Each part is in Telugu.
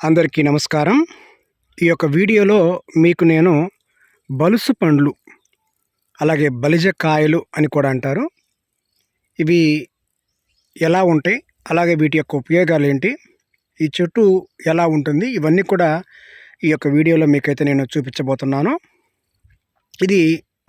అందరికీ నమస్కారం. ఈ యొక్క వీడియోలో మీకు నేను బలుసు పండ్లు అలాగే బలిజ కాయలు అని కూడా అంటారు. ఇవి ఎలా ఉంటాయి అలాగే వీటి యొక్క ఉపయోగాలు ఏంటి ఈ చెట్టు ఎలా ఉంటుంది ఇవన్నీ కూడా ఈ యొక్క వీడియోలో మీకైతే నేను చూపించబోతున్నాను. ఇది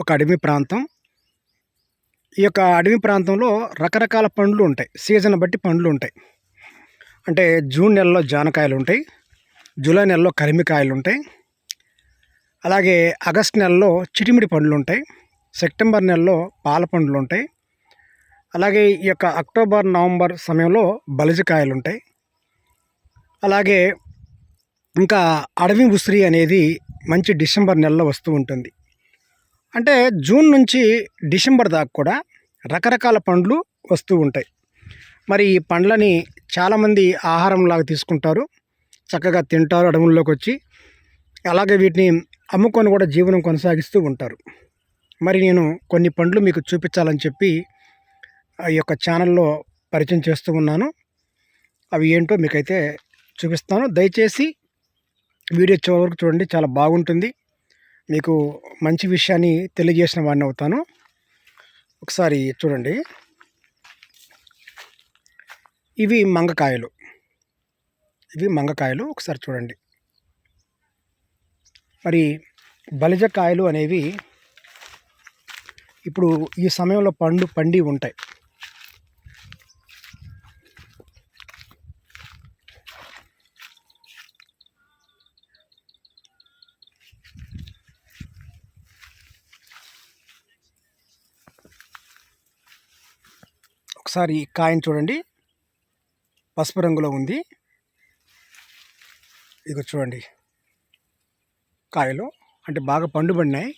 ఒక అడవి ప్రాంతం. ఈ యొక్క అడవి ప్రాంతంలో రకరకాల పండ్లు ఉంటాయి సీజన్ బట్టి పండ్లు ఉంటాయి. అంటే జూన్ నెలలో జానకాయలు ఉంటాయి జూలై నెలలో కలిమికాయలు ఉంటాయి అలాగే ఆగస్ట్ నెలలో చిటిమిడి పండ్లు ఉంటాయి సెప్టెంబర్ నెలలో పాల పండ్లు ఉంటాయి అలాగే ఈ యొక్క అక్టోబర్ నవంబర్ సమయంలో బలిజకాయలు ఉంటాయి. అలాగే ఇంకా అడవి ఉసిరి అనేది మంచి డిసెంబర్ నెలలో వస్తూ ఉంటుంది. అంటే జూన్ నుంచి డిసెంబర్ దాకా కూడా రకరకాల పండ్లు వస్తూ ఉంటాయి. మరి ఈ పండ్లని చాలామంది ఆహారంలాగా తీసుకుంటారు. చక్కగా తింటారు అడవుల్లోకి వచ్చి అలాగే వీటిని అమ్ముకొని కూడా జీవనం కొనసాగిస్తూ ఉంటారు. మరి నేను కొన్ని పండ్లు మీకు చూపించాలని చెప్పి ఈ యొక్క ఛానల్లో పరిచయం చేస్తూ ఉన్నాను. అవి ఏంటో మీకైతే చూపిస్తాను. దయచేసి వీడియో చివరి వరకు చూడండి చాలా బాగుంటుంది. మీకు మంచి విషయాన్ని తెలియజేసిన వాడిని అవుతాను. ఒకసారి చూడండి. ఇవి మంగకాయలు. ఇవి మంగకాయలు ఒకసారి చూడండి. మరి బలిజకాయలు అనేవి ఇప్పుడు ఈ సమయంలో పండు పండి ఉంటాయి. ఒకసారి కాయని చూడండి. పసుపు రంగులో ఉంది. ఇదిగో చూడండి. కాయలు అంటే బాగా పండుబడినాయి.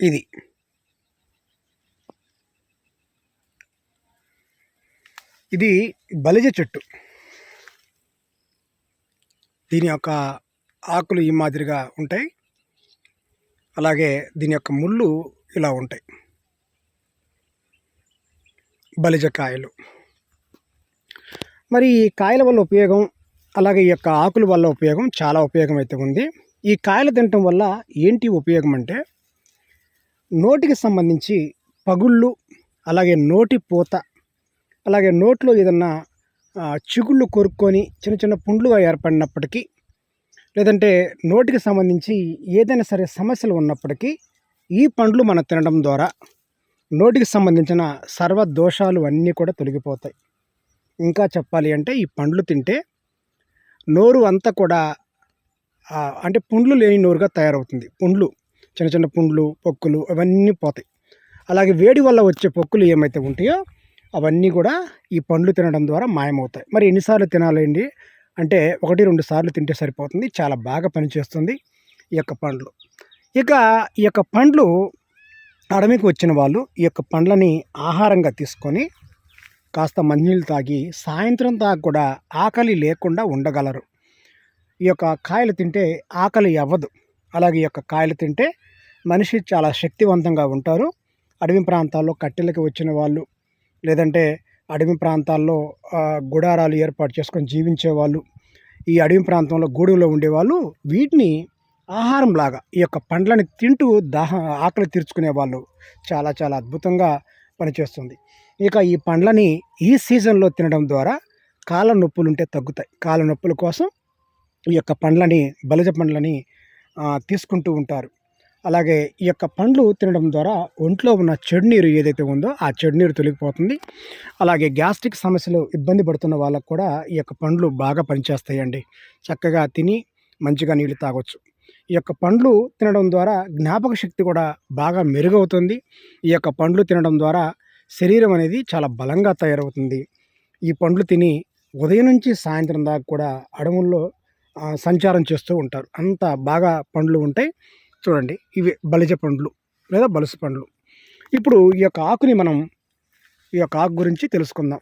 ఇది. ఇది బలిజ చెట్టు. దీని యొక్క ఆకులు ఈ మాదిరిగా ఉంటాయి. అలాగే దీని యొక్క ముళ్ళు ఇలా ఉంటాయి. బలిజ కాయలు మరి ఈ కాయల వల్ల ఉపయోగం అలాగే ఈ యొక్క ఆకుల వల్ల ఉపయోగం చాలా ఉపయోగం అయితే ఉంది. ఈ కాయలు తినటం వల్ల ఏంటి ఉపయోగం అంటే నోటికి సంబంధించి పగుళ్ళు అలాగే నోటి పూత అలాగే నోట్లో ఏదన్నా చిగుళ్ళు కొరుక్కొని చిన్న చిన్న పుండ్లుగా ఏర్పడినప్పటికీ లేదంటే నోటికి సంబంధించి ఏదైనా సరే సమస్యలు ఉన్నప్పటికీ ఈ పండ్లు మనం తినడం ద్వారా నోటికి సంబంధించిన సర్వ దోషాలు అన్నీ కూడా తొలగిపోతాయి. ఇంకా చెప్పాలి అంటే ఈ పండ్లు తింటే నోరు అంతా కూడా అంటే పుండ్లు లేని నోరుగా తయారవుతుంది. పుండ్లు చిన్న చిన్న పుండ్లు పొక్కులు అవన్నీ పోతాయి. అలాగే వేడి వల్ల వచ్చే పొక్కులు ఏమైతే ఉంటాయో అవన్నీ కూడా ఈ పండ్లు తినడం ద్వారా మాయమవుతాయి. మరి ఎన్నిసార్లు తినాలండి? అంటే ఒకటి రెండు సార్లు తింటే సరిపోతుంది. చాలా బాగా పనిచేస్తుంది ఈ యొక్క పండ్లు. ఇక ఈ యొక్క పండ్లు అడవికి వచ్చిన వాళ్ళు ఈ యొక్క పండ్లని ఆహారంగా తీసుకొని కాస్త మంచినీళ్ళు తాగి సాయంత్రం దాకా కూడా ఆకలి లేకుండా ఉండగలరు. ఈ యొక్క కాయలు తింటే ఆకలి అవ్వదు. అలాగే ఈ యొక్క కాయలు తింటే మనిషి చాలా శక్తివంతంగా ఉంటారు. అడవి ప్రాంతాల్లో కట్టెలకి వచ్చిన వాళ్ళు లేదంటే అడవి ప్రాంతాల్లో గుడారాలు ఏర్పాటు చేసుకొని జీవించే వాళ్ళు ఈ అడవి ప్రాంతంలో గూడులో ఉండేవాళ్ళు. వీటిని ఆహారం లాగా ఈ యొక్క పండ్లని తింటూ దాహ ఆకలి తీర్చుకునే వాళ్ళు చాలా చాలా అద్భుతంగా పనిచేస్తుంది. ఇక ఈ పండ్లని ఈ సీజన్లో తినడం ద్వారా కాళ్ళ నొప్పులు ఉంటే తగ్గుతాయి. కాళ్ళ నొప్పుల కోసం ఈ యొక్క పండ్లని బలిజ పండ్లని తీసుకుంటూ ఉంటారు. అలాగే ఈ యొక్క పండ్లు తినడం ద్వారా ఒంట్లో ఉన్న చెడునీరు ఏదైతే ఉందో ఆ చెడునీరు తొలగిపోతుంది. అలాగే గ్యాస్ట్రిక్ సమస్యలు ఇబ్బంది పడుతున్న వాళ్ళకు కూడా ఈ యొక్క పండ్లు బాగా పనిచేస్తాయండి. చక్కగా తిని మంచిగా నీళ్ళు తాగొచ్చు. ఈ యొక్క పండ్లు తినడం ద్వారా జ్ఞాపక శక్తి కూడా బాగా మెరుగవుతుంది. ఈ యొక్క పండ్లు తినడం ద్వారా శరీరం అనేది చాలా బలంగా తయారవుతుంది. ఈ పండ్లు తిని ఉదయం నుంచి సాయంత్రం దాకా కూడా అడవుల్లో సంచారం చేస్తూ ఉంటారు. అంత బాగా పండ్లు ఉంటాయి. చూడండి ఇవి బలిజ పండ్లు లేదా బలుసు పండ్లు. ఇప్పుడు ఈ యొక్క ఆకుని మనం ఈ యొక్క ఆకు గురించి తెలుసుకుందాం.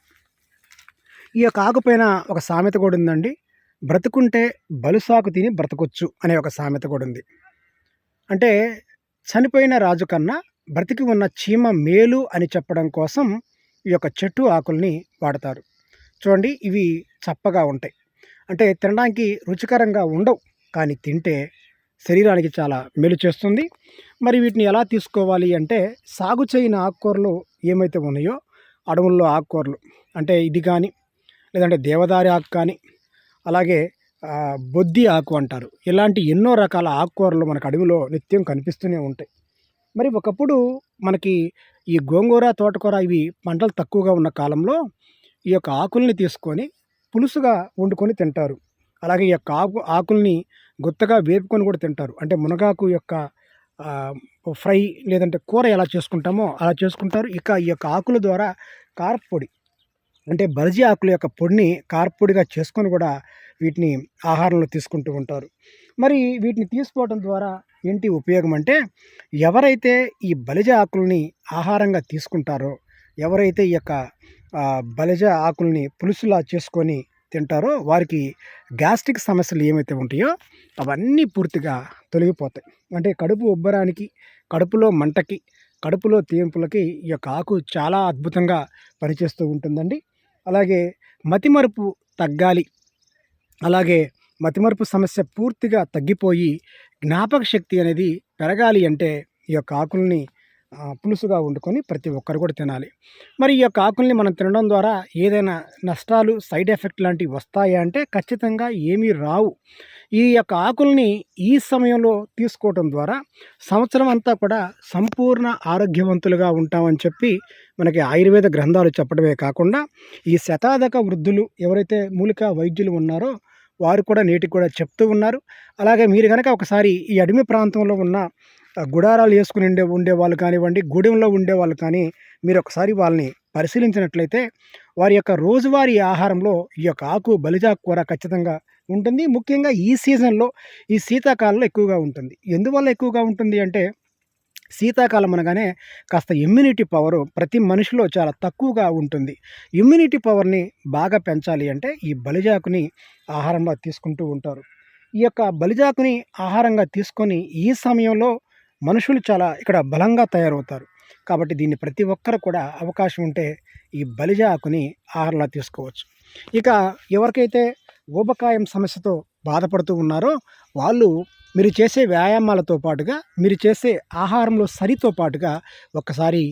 ఈ యొక్క ఆకు పైన ఒక సామెత కూడా ఉందండి. బ్రతుకుంటే బలుసాకు తిని బ్రతకొచ్చు అనే ఒక సామెత కూడా ఉంది. అంటే చనిపోయిన రాజు కన్నా బ్రతికి ఉన్న చీమ మేలు అని చెప్పడం కోసం ఈ యొక్క చెట్టు ఆకుల్ని వాడతారు. చూడండి ఇవి చప్పగా ఉంటాయి. అంటే తినడానికి రుచికరంగా ఉండవు కానీ తింటే శరీరానికి చాలా మేలు చేస్తుంది. మరి వీటిని ఎలా తీసుకోవాలి అంటే సాగు చేయని ఆకుకూరలు ఏమైతే ఉన్నాయో అడవుల్లో ఆకుకూరలు అంటే ఇది కానీ లేదంటే దేవదారి ఆకు కానీ అలాగే బొద్ది ఆకు అంటారు. ఇలాంటి ఎన్నో రకాల ఆకుకూరలు మనకు అడవిలో నిత్యం కనిపిస్తూనే ఉంటాయి. మరి ఒకప్పుడు మనకి ఈ గోంగూర తోటకూర ఇవి పంటలు తక్కువగా ఉన్న కాలంలో ఈ యొక్క ఆకుల్ని తీసుకొని పులుసుగా వండుకొని తింటారు. అలాగే ఈ యొక్క ఆకు ఆకుల్ని గుత్తగా వేపుకొని కూడా తింటారు. అంటే మునగాకు యొక్క ఫ్రై లేదంటే కూర ఎలా చేసుకుంటామో అలా చేసుకుంటారు. ఇక ఈ యొక్క ఆకుల ద్వారా కారపొడి అంటే బలిజీ ఆకుల యొక్క పొడిని కారపొడిగా చేసుకొని కూడా వీటిని ఆహారంలో తీసుకుంటూ ఉంటారు. మరి వీటిని తీసుకోవడం ద్వారా ఏంటి ఉపయోగం అంటే ఎవరైతే ఈ బలిజ ఆకుల్ని ఆహారంగా తీసుకుంటారో ఎవరైతే ఈ యొక్క బలిజ ఆకుల్ని పులుసులా చేసుకొని తింటారో వారికి గ్యాస్ట్రిక్ సమస్యలు ఏమైతే ఉంటాయో అవన్నీ పూర్తిగా తొలగిపోతాయి. అంటే కడుపు ఉబ్బరానికి కడుపులో మంటకి కడుపులో తీంపులకి ఈ యొక్క ఆకు చాలా అద్భుతంగా పనిచేస్తూ ఉంటుందండి. అలాగే మతిమరుపు తగ్గాలి. అలాగే మతిమరుపు సమస్య పూర్తిగా తగ్గిపోయి జ్ఞాపక శక్తి అనేది పెరగాలి అంటే ఈ యొక్క ఆకుల్ని పులుసుగా వండుకొని ప్రతి ఒక్కరు కూడా తినాలి. మరి ఈ యొక్క ఆకుల్ని మనం తినడం ద్వారా ఏదైనా నష్టాలు సైడ్ ఎఫెక్ట్ లాంటివి వస్తాయా అంటే ఖచ్చితంగా ఏమీ రావు. ఈ యొక్క ఆకుల్ని ఈ సమయంలో తీసుకోవటం ద్వారా సంవత్సరం అంతా కూడా సంపూర్ణ ఆరోగ్యవంతులుగా ఉంటామని చెప్పి మనకి ఆయుర్వేద గ్రంథాలు చెప్పడమే కాకుండా ఈ శతాధక వృద్ధులు ఎవరైతే మూలికా వైద్యులు ఉన్నారో వారు కూడా నేటికి కూడా చెప్తూ ఉన్నారు. అలాగే మీరు కనుక ఒకసారి ఈ అడవి ప్రాంతంలో ఉన్న గుడారాలు వేసుకుని ఉండే ఉండే వాళ్ళు కానివ్వండి గూడెంలో ఉండే వాళ్ళు కానీ మీరు ఒకసారి వాళ్ళని పరిశీలించినట్లయితే వారి యొక్క రోజువారీ ఆహారంలో ఈ యొక్క ఆకు బలిజాకు కూర ఖచ్చితంగా ఉంటుంది. ముఖ్యంగా ఈ సీజన్లో ఈ శీతాకాలంలో ఎక్కువగా ఉంటుంది. ఎందువల్ల ఎక్కువగా ఉంటుంది అంటే శీతాకాలం అనగానే కాస్త ఇమ్యూనిటీ పవర్ ప్రతి మనిషిలో చాలా తక్కువగా ఉంటుంది. ఇమ్యూనిటీ పవర్ని బాగా పెంచాలి అంటే ఈ బలిజాకుని ఆహారంగా తీసుకుంటూ ఉంటారు. ఈ యొక్క బలిజాకుని ఆహారంగా తీసుకొని ఈ సమయంలో మనుషులు చాలా ఇక్కడ బలంగా తయారవుతారు. కాబట్టి దీన్ని ప్రతి ఒక్కరు కూడా అవకాశం ఉంటే ఈ బలిజ ఆకుని ఆహారంలో తీసుకోవచ్చు. ఇక ఎవరికైతే ఊబకాయం సమస్యతో బాధపడుతూ ఉన్నారో వాళ్ళు మీరు చేసే వ్యాయామాలతో పాటుగా మీరు చేసే ఆహారంలో సరితో పాటుగా ఒక్కసారి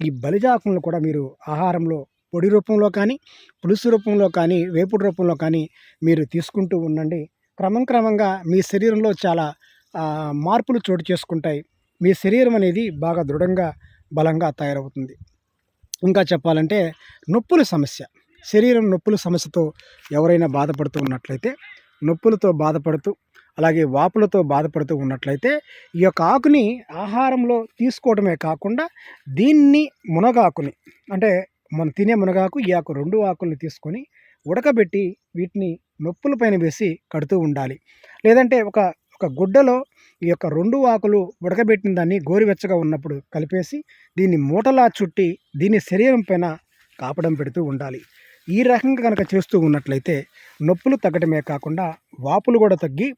ఈ బలిజాకులను కూడా మీరు ఆహారంలో పొడి రూపంలో కానీ పులుసు రూపంలో కానీ వేపుడు రూపంలో కానీ మీరు తీసుకుంటూ ఉండండి. క్రమం క్రమంగా మీ శరీరంలో చాలా మార్పులు చోటు చేసుకుంటాయి. మీ శరీరం అనేది బాగా దృఢంగా బలంగా తయారవుతుంది. ఇంకా చెప్పాలంటే నొప్పుల సమస్య. శరీరం నొప్పుల సమస్యతో ఎవరైనా బాధపడుతూ ఉన్నట్లయితే నొప్పులతో బాధపడుతూ అలాగే వాపులతో బాధపడుతూ ఉన్నట్లయితే ఈ యొక్క ఆకుని ఆహారంలో తీసుకోవడమే కాకుండా దీన్ని మునగాకుని అంటే మనం తినే మునగాకు ఈ ఆకు రెండు ఆకుల్ని తీసుకొని ఉడకబెట్టి వీటిని నొప్పుల పైన వేసి కడుతూ ఉండాలి. లేదంటే ఒక ఒక గుడ్డలో ఈ యొక్క రెండు ఆకులు ఉడకబెట్టిన దాన్ని గోరువెచ్చగా ఉన్నప్పుడు కలిపేసి దీన్ని మూటలా చుట్టి దీన్ని శరీరం పైన కాపడం పెడుతూ ఉండాలి. ఈ రకంగా కనుక చేస్తూ ఉన్నట్లయితే నొప్పులు తగ్గడమే కాకుండా వాపులు కూడా తగ్గి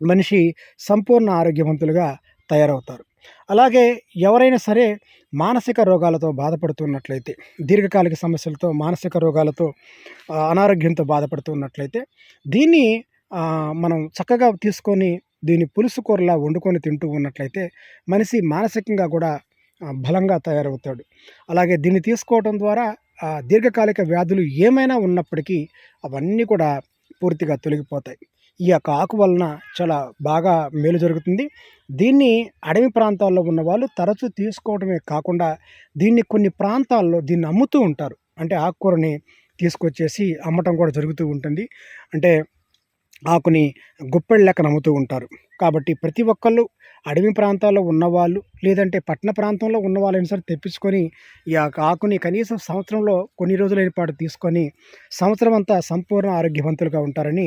మనిషి సంపూర్ణ ఆరోగ్యవంతులుగా తయారవుతారు. అలాగే ఎవరైనా సరే మానసిక రోగాలతో బాధపడుతున్నట్లయితే దీర్ఘకాలిక సమస్యలతో మానసిక రోగాలతో అనారోగ్యంతో బాధపడుతున్నట్లయితే దీన్ని మనం చక్కగా తీసుకొని దీన్ని పులుసు కూరలా వండుకొని తింటూ ఉన్నట్లయితే మనిషి మానసికంగా కూడా బలంగా తయారవుతాడు. అలాగే దీన్ని తీసుకోవడం ద్వారా ఆ, దీర్ఘకాలిక వ్యాధులు ఏమైనా ఉన్నప్పటికీ అవన్నీ కూడా పూర్తిగా తొలగిపోతాయి. ఈ యొక్క ఆకు వలన చాలా బాగా మేలు జరుగుతుంది. దీన్ని అడవి ప్రాంతాల్లో ఉన్న వాళ్ళు తరచూ తీసుకోవడమే కాకుండా దీన్ని కొన్ని ప్రాంతాల్లో దీన్ని అమ్ముతూ ఉంటారు. అంటే ఆకుకూరని తీసుకొచ్చేసి అమ్మటం కూడా జరుగుతూ ఉంటుంది. అంటే ఆకుని గుప్పెడు లెక్కన అమ్ముతూ ఉంటారు. కాబట్టి ప్రతి ఒక్కళ్ళు అడవి ప్రాంతాల్లో ఉన్నవాళ్ళు లేదంటే పట్టణ ప్రాంతంలో ఉన్న వాళ్ళని సరే తెప్పించుకొని ఈ యొక్క ఆకుని కనీసం సంవత్సరంలో కొన్ని రోజులైన పాటు తీసుకొని సంవత్సరం అంతా సంపూర్ణ ఆరోగ్యవంతులుగా ఉంటారని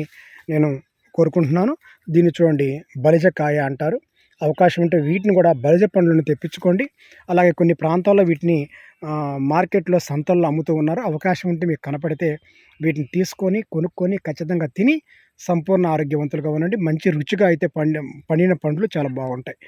నేను కోరుకుంటున్నాను. దీన్ని చూడండి బలిజ కాయ అంటారు. అవకాశం ఉంటే వీటిని కూడా బలిజ పండ్లను తెప్పించుకోండి. అలాగే కొన్ని ప్రాంతాల్లో వీటిని మార్కెట్లో సంతల్లో అమ్ముతూ ఉన్నారు. అవకాశం ఉంటే మీకు కనపడితే వీటిని తీసుకొని కొనుక్కొని ఖచ్చితంగా తిని సంపూర్ణ ఆరోగ్యవంతులుగా ఉండండి. మంచి రుచిగా అయితే పండి పండిన పండ్లు చాలా బాగుంటాయి.